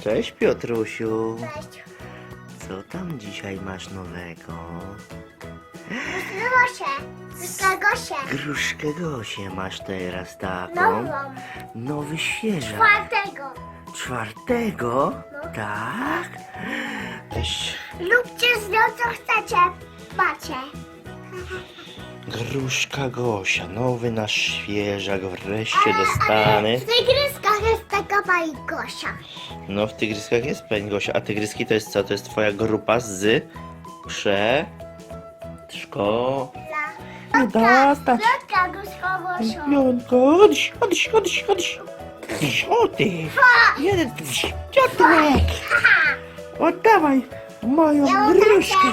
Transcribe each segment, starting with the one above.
Cześć Piotrusiu. Cześć. Co tam dzisiaj masz nowego? Gosie. Z Gosie. Gruszkę Gosię masz teraz taką. Nową. Nowy świeżak. Czwartego. Czwartego? No. Tak? Cześć. Lubcie z nią co chcecie. Macie. Gruszka Gosia, nowy nasz świeżak, wreszcie dostany. W tygryskach jest taka pani Gosia. No w tygryskach jest pani Gosia, a tygryski to jest co? To jest twoja grupa z prze... Szko... Nie dostać. Lotka Gusko Gosio. Pionko, chodź, chodź, chodź, chodź. O ty, jeden Piotrek. Oddawaj moją Ja gruszkę.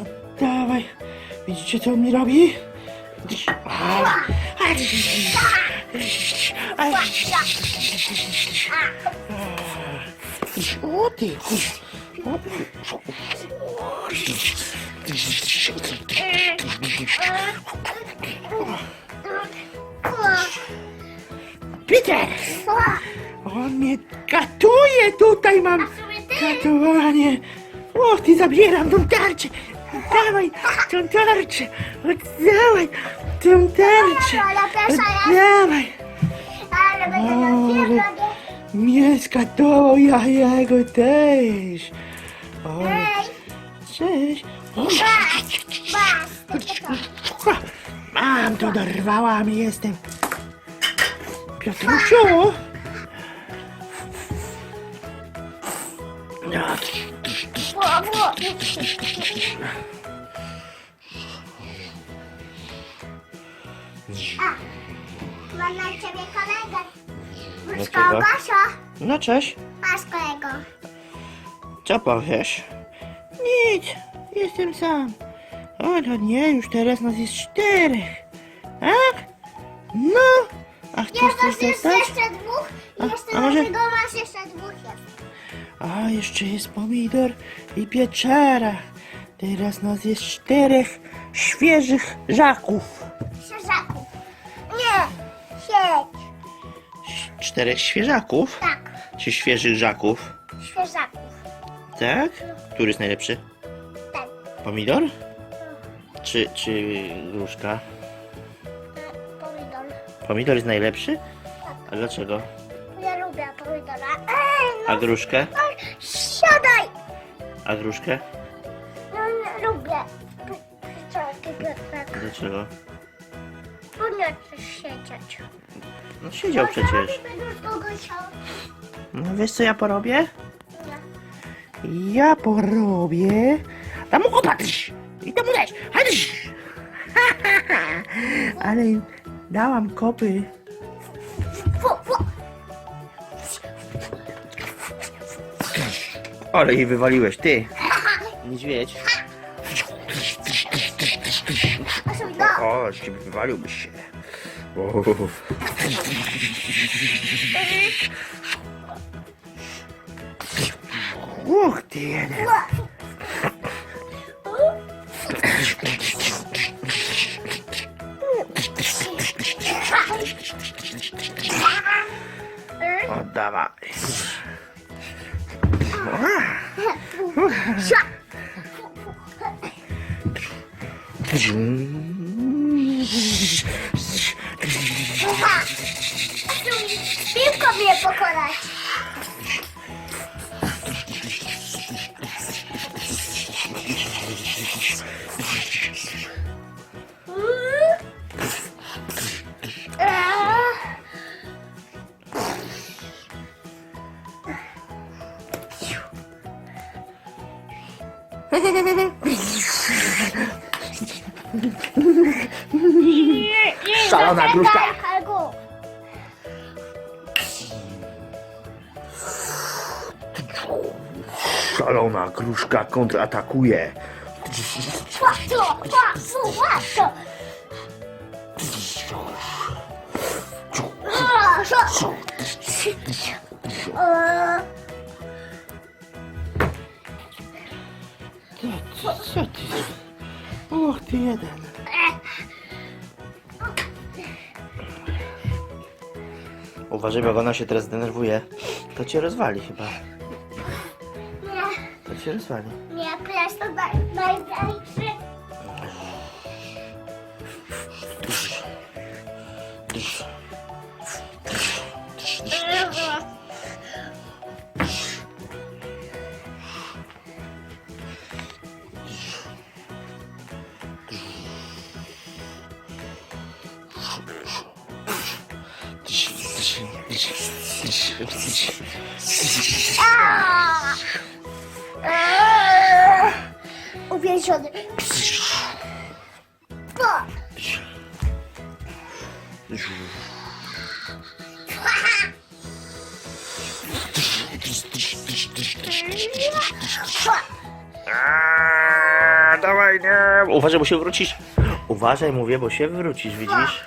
Oddawaj. Widzicie co on mi robi? O ty, Peter! On mnie katuje tutaj mam katowanie. O, ty zabieram tą tarczę. Oddawaj tą tarczę. Oddawaj tą tarczę. Oddawaj. Ale będę. Mnie skatował, ja jego też. O, cześć. Mam to, dorwałam, jestem. Piotrusiu! No, A, mam na ciebie kolegę. Gusko Dlaczego? Gosio. no cześć. Masz kolego. Co powiesz? Nic, jestem sam. O, no nie, już teraz nas jest czterech. Tak? No, a Ja chcesz masz coś jeszcze, dostać? jeszcze dwóch. A- jeszcze a może- do tego masz jeszcze dwóch jest. A, jeszcze jest pomidor i pieczara. Teraz nas jest czterech świeżych żaków. Szerzaków. Nie, sieć. Czterech świeżaków? Tak, Czy świeżych żaków? świeżaków. Tak? Który jest najlepszy? Ten. Pomidor? Czy, czy gruszka? e, Pomidor. Pomidor jest najlepszy? A dlaczego? Ja lubię pomidora. Ej, no, A gruszkę? siadaj. A gruszkę? No, no lubię. Co ty Piotrek? Dlaczego? Siedzieć. No siedział przecież. No wiesz co ja porobię? Ja porobię... Tam opatrz! I tam uderz! Chodź! Ale dałam kopy. Ale jej wywaliłeś, ty! Niedźwiedź. Sobie go. Chodź, wywaliłbyś się. O. Uch, ty Szalona gruszka. Szalona gruszka kontratakuje. Łatwo, łatwo, łatwo. O, co? Ty? Och, ty jeden. Uważaj, bo ona się teraz denerwuje, to cię rozwali chyba. Nie, To cię rozwali. nie, pies to naj, największy. Uwięziony. Aaaa, Dawaj, nie! Uważaj, bo się wrócisz. Uważaj, mówię, bo się wrócisz, widzisz?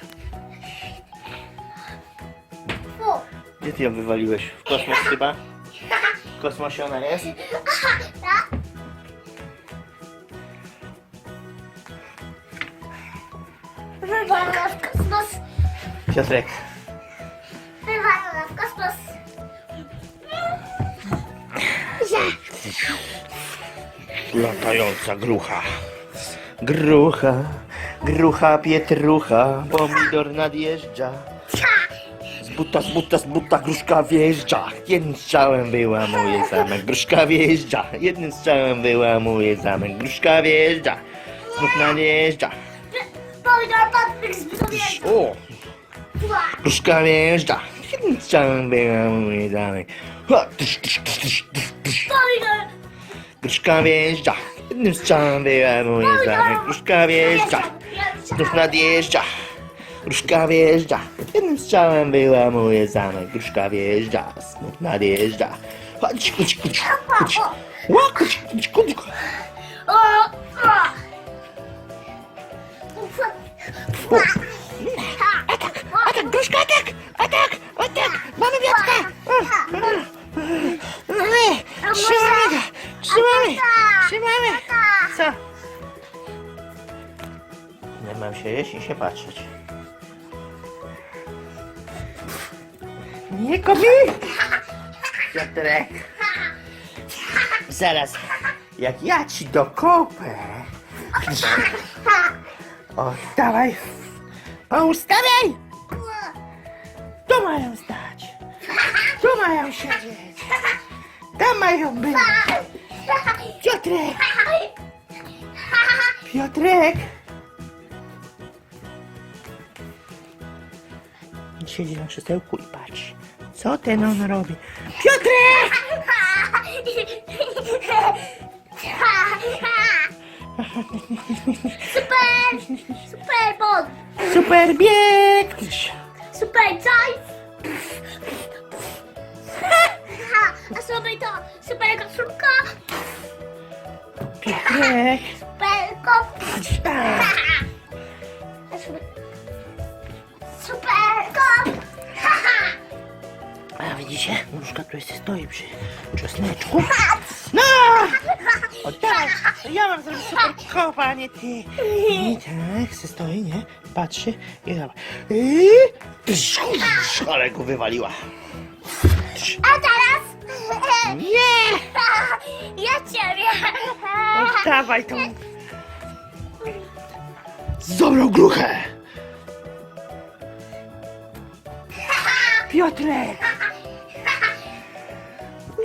Ty ją wywaliłeś? W kosmos chyba? W kosmosie ona jest? Wywalona w kosmos. Piotrek, Wywalona w kosmos. Latająca grucha. Grucha, grucha, pietrucha, pomidor nadjeżdża. Buta, z buta, z buta, gruszka wjeżdża. Jednym strzałem wyłamuje zamek, gruszka wjeżdża. Jednym strzałem wyłamuje zamek, gruszka wjeżdża. Patryk z Brzozowieża. O, gruszka wjeżdża. Jednym strzałem wyłamuje zamek. Ha, tysz, tysz, tysz, tysz, tysz, tysz. Pomidor. Gruszka wjeżdża. Jednym strzałem wyłamuje zamek, gruszka wjeżdża. Znów nadjeżdża. Gruszka wjeżdża. Jednym strzałem wyłamuje zamek. Gruszka wjeżdża. Znów nadjeżdża. Chodź, chodź, chodź, chodź. Ła, chodź, chodź. Atak, Atak, gruszka, atak! Atak, atak! Mamy wiatka! Trzymamy go! Trzymamy! Trzymamy! Co? Nie mam się jeść i się patrzeć. Nie komi! Piotrek! Zaraz, jak ja ci dokopę. O, dawaj! O, ustawiaj! Tu mają stać! Tu mają siedzieć! Tam mają być! Piotrek! Piotrek! Siedzi na krzesełku i patrzy. Co ten on robi? Piotrek! Super! Super Bob! Super bieg! Super Joyce! A sobie to super koszulka, Piotrek! super kop, widzicie? Nóżka tutaj stoi przy czosneczku. No! O tak! Ja mam zrobić super kopa, a nie ty. I tak, se stoi, nie? Patrzy i dobra. I... Ale go wywaliła. A teraz Nie! ja ciebie! Dawaj tą... Zabrał gruchę! Piotrek!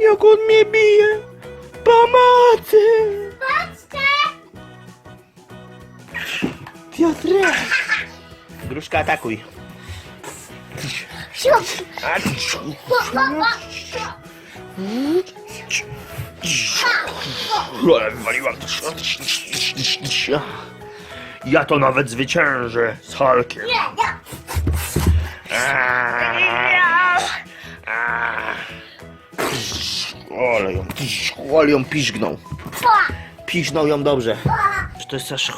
Jak on mnie bije! Pomocy! Patrzcie! Piotrek! Gruszka, atakuj! Ja to nawet zwyciężę z Hulkiem. Nie, nie! Ale ją, ale ją piźgnął. Piźgnął ją dobrze. To jest aż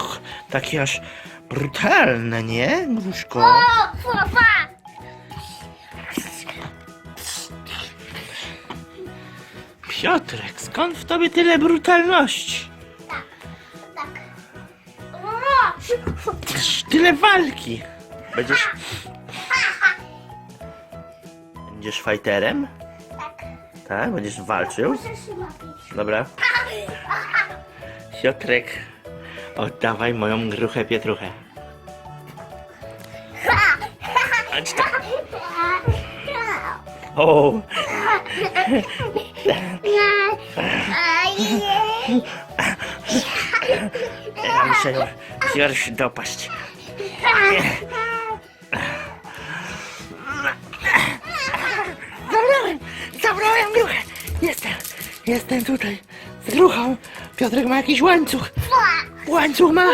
takie aż brutalne, nie, Gruszko? Piotrek, skąd w tobie tyle brutalności? Tak. Tyle walki. Będziesz... Będziesz fighterem? Tak. Będziesz walczył? Dobra. Piotrek, oddawaj moją gruchę pietruchę. Chodź. O, ja muszę ją pierś dopaść. Jestem tutaj z gruchą. Piotrek ma jakiś łańcuch. Łańcuch ma.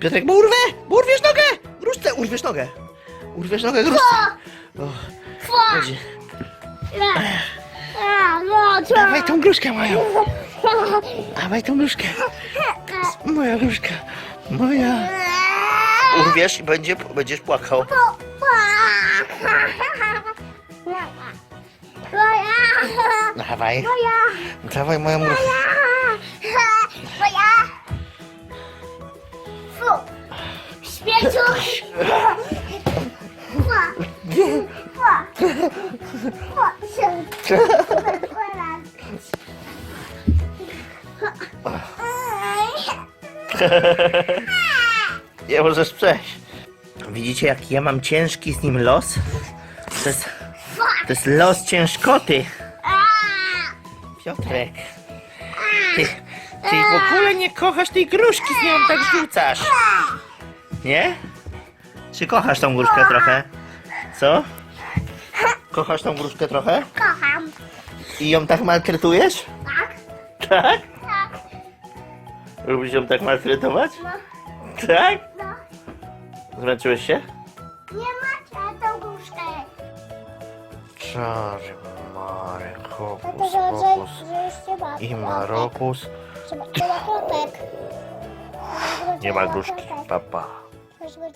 Piotrek, bo urwę, bo urwiesz nogę. Gruszce, urwiesz nogę. Urwiesz nogę gruszce. O, będzie. Dawaj tą gruszkę moją. Dawaj tą gruszkę. Moja gruszka. Moja. Urwiesz i będzie, będziesz płakał. Dawaj. Dawaj moją gruchę. Moja. Fu. Śmieciu. Fu. Fu. Fu. Nie możesz przejść. Widzicie, jaki ja mam ciężki z nim los? To jest, to jest los ciężkoty. Piotrek. Ty, ty w ogóle nie kochasz tej gruszki, z nią tak rzucasz. Nie? Czy kochasz tą gruszkę trochę? Co? Kochasz tą gruszkę trochę? Kocham. I ją tak maltretujesz? Tak? Tak? Tak. Lubisz ją tak maltretować? No. Tak? No. Zmęczyłeś się? Nie macie tą gruszkę. Czary, Mary, jeszcze ma. i marokus. Trzeba. Nie ma gruszki, papa. Weźmy